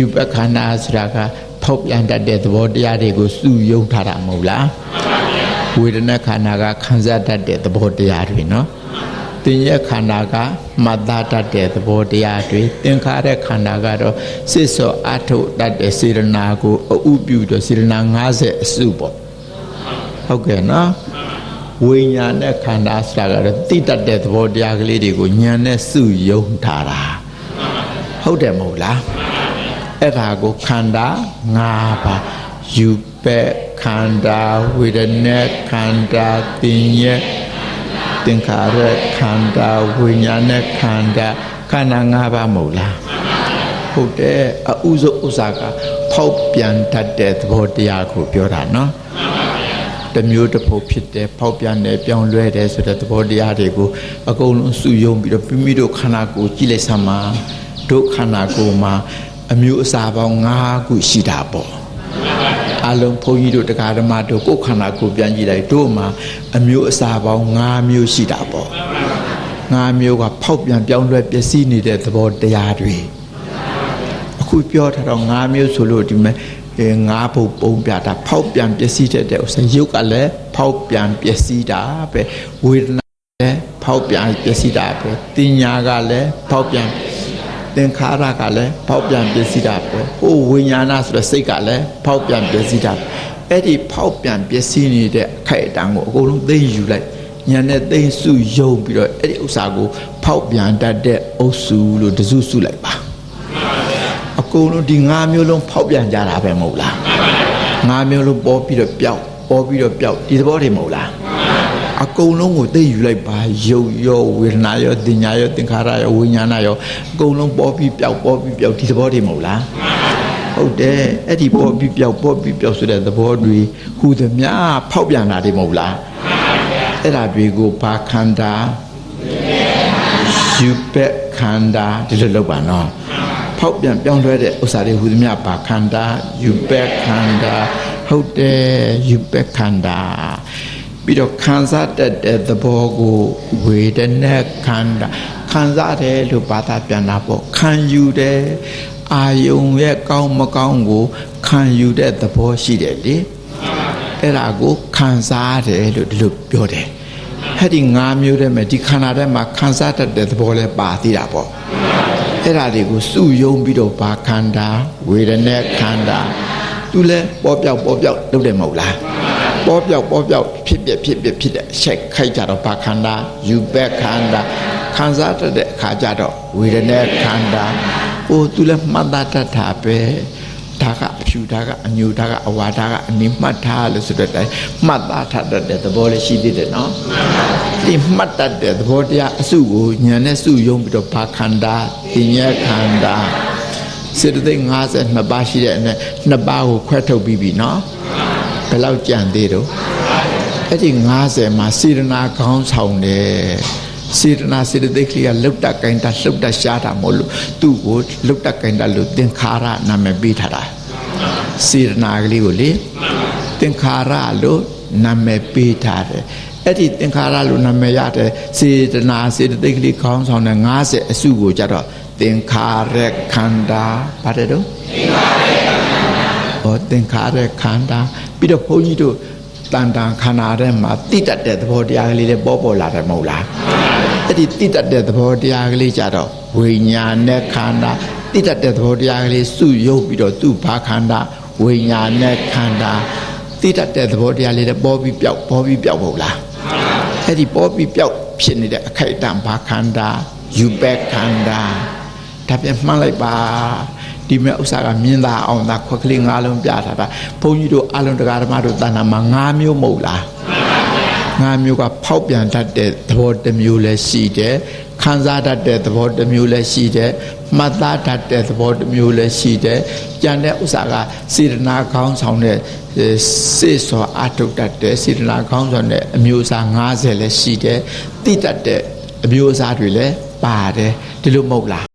ယူပခန္ဓာဆိုတာကဖောက်ပြန်တတ်တဲ့သဘောတရားတွေကိုစုယုံထားတာမဟုတ်လားဝေဒနာခန္ဓာကခံစားတတ်တဲ့သဘောတရားတွေနော်သင်ရဲ့ခန္ဓာကမှတ်သားတတ်တဲ့သဘောတရားတွေသင်္ခါရခန္ဓာကတော့စစ်စောအထုတတ်တဲ့စေရနာကိုအဥပြုတော့စေရနာ50အစုပေါ့ဟုတ်ကဲ့နော်ဝိညာဉ်နဲ့ခန္ဓာဆိုတာကတော့တိတတ်တဲ့သဘောတရားကလေးတွေကိုဉာဏ်နဲ့စုယုံထားတာဟုတ်တယ်မဟုတ်လား အဲ့ဒါကိုခန္ဓာ၅ပါးယူပဲ့ခန္ဓာဝေဒနာခန္ဓာသင်ညက်သင်္ခါရခန္ဓာဝိညာဉ်ခန္ဓာခန္ဓာ၅ပါးမဟုတ်လားဟုတ်တယ်အဥဇုဥစ္စာကဖောက်ပြန်တတ်တဲ့သဘောတရားကိုပြောတာနော်တစ်မျိုးတစ်ဖို့ဖြစ်တယ်ဖောက်ပြန်တယ်ပြောင်းလဲတယ်ဆိုတဲ့သဘောတရားတွေကိုအကုန်လုံးစုယုံပြီးတော့မိမိတို့ခန္ဓာကိုယ်ကြည့်လိုက်စမ်းပါတို့ခန္ဓာကိုယ်မှာ အမျိုးအစားပေါင်း၅ခုရှိတာပေါ့အလုံးဘုန်းကြီးတို့တရားဓမ္မတို့ကိုယ်ခန္ဓာကိုယ်ပြန်ကြည့်လိုက်တို့မှာအမျိုးအစားပေါင်း၅မျိုးရှိတာပေါ့၅မျိုးကဖောက်ပြန်ပြောင်းလဲပျက်စီးနေတဲ့သဘောတရားတွေအခုပြောထားတော့၅မျိုးဆိုလို့ဒီမဲ့အဲ၅ဘုတ်ပုံပြတာဖောက်ပြန်ပျက်စီးတတ်တဲ့ဥစ္စာရုပ်ကလည်းဖောက်ပြန်ပျက်စီးတာပဲဝေဒနာလည်းဖောက်ပြန်ပျက်စီးတာပဲတင်ညာကလည်းဖောက်ပြန် သင်္ခါရကလည်းဖောက်ပြန်ပျက်စီးတာပဲဟိုဝိညာဏဆိုတဲ့စိတ်ကလည်းဖောက်ပြန်ပျက်စီးတာအဲ့ဒီဖောက်ပြန်ပျက်စီးနေတဲ့အခိုက်အတန့်ကိုအကုန်လုံးသိယူလိုက်ညာနဲ့သိစုယုံပြီးတော့အဲ့ဒီဥစ္စာကိုဖောက်ပြန်တတ်တဲ့အုပ်စုလို့တစုစုလိုက်ပါအကုန်လုံးဒီ၅မျိုးလုံးဖောက်ပြန်ကြတာပဲမဟုတ်လား၅မျိုးလုံးပေါ်ပြီးတော့ပျောက်ပေါ်ပြီးတော့ပျောက်ဒီသဘောတွေမဟုတ်လား အကုန်လုံးကိုသိယူလိုက်ပါယုတ်ရောဝေဒနာရောတင်ညာရောသင်္ခါရရောဝိညာဏရောအကုန်လုံးပေါ်ပြီးပျောက်ပေါ်ပြီးပျောက်ဒီသဘောတွေမဟုတ်လားဟုတ်တယ်အဲ့ဒီပေါ်ပြီးပျောက်ပေါ်ပြီးပျောက်ဆိုတဲ့သဘောတွေဟူသည်များဖောက်ပြန်တာတွေမဟုတ်လားအဲ့ဒါတွေကိုဘာခန္ဓာယူပက်ခန္ဓာဒီလိုလုပ်ပါနော်ဖောက်ပြန်ပြောင်းလဲတဲ့ဥစ္စာတွေဟူသည်များပါခန္ဓာယူပက်ခန္ဓာဟုတ်တယ်ယူပက်ခန္ဓာ ပြီးတော့ခံစားတတ်တဲ့သဘောကိုဝေဒနာခန္ဓာခံစားတယ်လို့ဘာသာပြန်တာပေါ့ခံယူတယ်အာယုံရဲ့ကောင်းမကောင်းကိုခံယူတဲ့သဘောရှိတယ်လေအဲ့ဒါကိုခံစားတယ်လို့ဒီလိုပြောတယ်အဲ့ဒီ၅မျိုးတည်းမှာဒီခန္ဓာထဲမှာခံစားတတ်တဲ့သဘောလဲပါသေးတာပေါ့အဲ့ဒါတွေကိုစုယုံပြီးတော့ဘာခန္ဓာဝေဒနာခန္ဓာသူလဲပေါ်ပြောက်ပေါ်ပြောက်လုပ်တယ်မဟုတ်လား ပေါ်ပြောက်ပေါ်ပြောက်ဖြစ်ပြဖြစ်ပြဖြစ်တဲ့အချက်ခိုက်ကြတော့ဘာခန္ဓာယူဘက်ခန္ဓာခံစားတတ်တဲ့အခါကျတော့ဝေဒနာခန္ဓာဟိုသူလဲမှတ်သားတတ်တာပဲဒါကအဖြူဒါကအညူဒါကအဝါဒါကအနိမှတ်ထားလို့ဆိုတဲ့အတိုင်းမှတ်သားထားတတ်တဲ့သဘောလေးရှိသေးတယ်နော်ဒီမှတ်တတ်တဲ့သဘောတရားအစုကိုညာနဲ့စုယုံပြီးတော့ဘာခန္ဓာဒီညက်ခန္ဓာစေတသိက်52ပါးရှိတဲ့အနက်2ပါးကိုခွဲထုတ်ပြီးပြီနော် ဘယ်လောက်ကြံသေးတော့အဲ့ဒီ90မှာစေရနာခေါင်းဆောင်တယ်စေတနာစေတသိက်ကလေးကလုတ်တက်ကင်တာလှုပ်တရှားတာမဟုတ်လို့သူ့ကိုလုတ်တက်ကင်တာလို့သင်္ခါရနာမည်ပေးထားတာစေတနာကလေးကိုလေသင်္ခါရလို့နာမည်ပေးထားတယ်အဲ့ဒီသင်္ခါရလို့နာမည်ရတဲ့စေတနာစေတသိက်ကလေးခေါင်းဆောင်တဲ့90အစုကိုကြတော့သင်္ခါရခန္ဓာပါတယ်တော့ဟောသင်္ခါရခန္ဓာ ပြီးတော့ဘုန်းကြီးတို့တန်တန်ခန္ဓာထဲမှာတိတတ်တဲ့သဘောတရားကလေးတွေပေါ်ပေါ်လာတယ်မဟုတ်လားအဲ့ဒီတိတတ်တဲ့သဘောတရားကလေးကြတော့ဝိညာဉ်နဲ့ခန္ဓာတိတတ်တဲ့သဘောတရားကလေးစုယုပ်ပြီးတော့သူ့ဘာခန္ဓာဝိညာဉ်နဲ့ခန္ဓာတိတတ်တဲ့သဘောတရားလေးတွေပေါ်ပြီးပြောက်ပေါ်ပြီးပြောက်မဟုတ်လားအဲ့ဒီပေါ်ပြီးပြောက်ဖြစ်နေတဲ့အခိုက်အတန့်ဘာခန္ဓာယူပက်ခန္ဓာဒါပြန်မှန်းလိုက်ပါ ဒီမဲ့ဥစ္စာကမြင်သာအောင်သာခွက်ကလေး၅လုံးပြထားတာဘုန်းကြီးတို့အလုံးတရားဓမ္မတို့တဏ္ဍာမှာ၅မျိုးမဟုတ်လား၅မျိုးကဖောက်ပြန်တတ်တဲ့သဘောတစ်မျိုးလည်းရှိတယ်ခံစားတတ်တဲ့သဘောတစ်မျိုးလည်းရှိတယ်မှတ်သားတတ်တဲ့သဘောတစ်မျိုးလည်းရှိတယ်ကြံတဲ့ဥစ္စာကစေတနာကောင်းဆောင်တဲ့စေစွာအထုတ်တတ်တဲ့စေတနာကောင်းဆောင်တဲ့အမျိုးအစား90လည်းရှိတယ်တိတတ်တဲ့အမျိုးအစားတွေလည်းပါတယ်ဒီလိုမဟုတ်လား